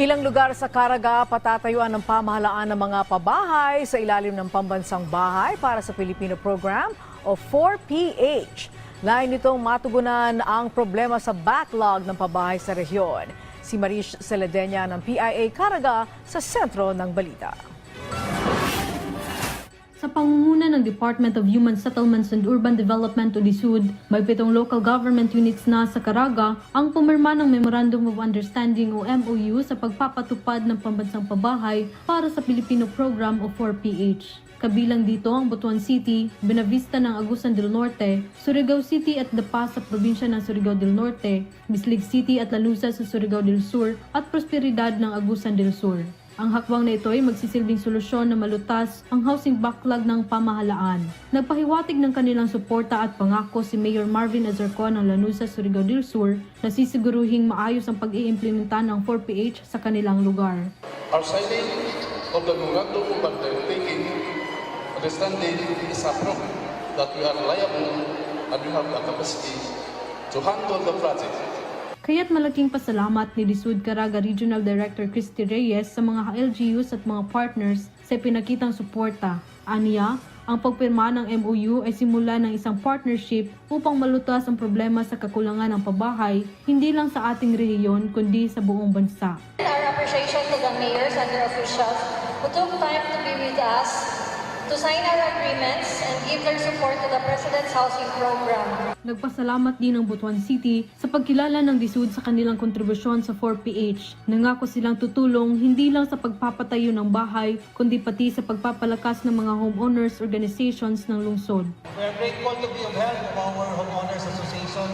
Ilang lugar sa Caraga patatayuan ng pamahalaan ng mga pabahay sa ilalim ng Pambansang Bahay para sa Pilipino Program o 4PH. Lain nitong matugunan ang problema sa backlog ng pabahay sa rehiyon. Si Marish Celedenya ng PIA Caraga sa sentro ng balita. Sa pangunguna ng Department of Human Settlements and Urban Development o DSUD, may pitong local government units na sa Caraga ang pumirma ng Memorandum of Understanding o MOU sa pagpapatupad ng pambansang pabahay para sa Filipino Program o 4PH. Kabilang dito ang Butuan City, Benavista ng Agusan del Norte, Surigao City at Dapa sa probinsya ng Surigao del Norte, Bislig City at Lanusa sa Surigao del Sur at Prosperidad ng Agusan del Sur. Ang hakwang na ito ay magsisilbing solusyon na malutas ang housing backlog ng pamahalaan. Nagpahiwatig ng kanilang suporta at pangako si Mayor Marvin Azarcon ng Lanusa, Surigao del Sur na sisiguruhing maayos ang pag-iimplementa ng 4PH sa kanilang lugar. Our signing of the memorandum undertaking understanding is a that we are reliable and we have the capacity to handle the project. Kaya't malaking pasalamat ni Lisud Caraga Regional Director Christy Reyes sa mga LGUs at mga partners sa pinakitang suporta. Aniya, ang pagpirma ng MOU ay simula ng isang partnership upang malutas ang problema sa kakulangan ng pabahay hindi lang sa ating rehiyon kundi sa buong bansa. Our appreciation to the mayors and their officials who took time to be with us to sign our agreements and give their support to the President's Housing Program. Nagpasalamat din ang Butuan City sa pagkilala ng DSUD sa kanilang kontribusyon sa 4PH. Nangako silang tutulong hindi lang sa pagpapatayo ng bahay, kundi pati sa pagpapalakas ng mga homeowners organizations ng lungsod. We are grateful to be of help of our homeowners association.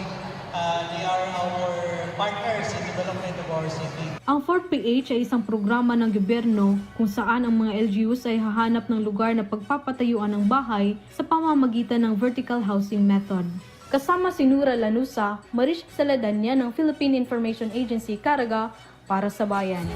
Uh, they are our partners in development of our city. Ang 4PH ay isang programa ng gobyerno kung saan ang mga LGUs ay hahanap ng lugar na pagpapatayuan ng bahay sa pamamagitan ng vertical housing method. Kasama si Nura Lanusa, Marish Saladanya ng Philippine Information Agency Caraga para sa Bayan.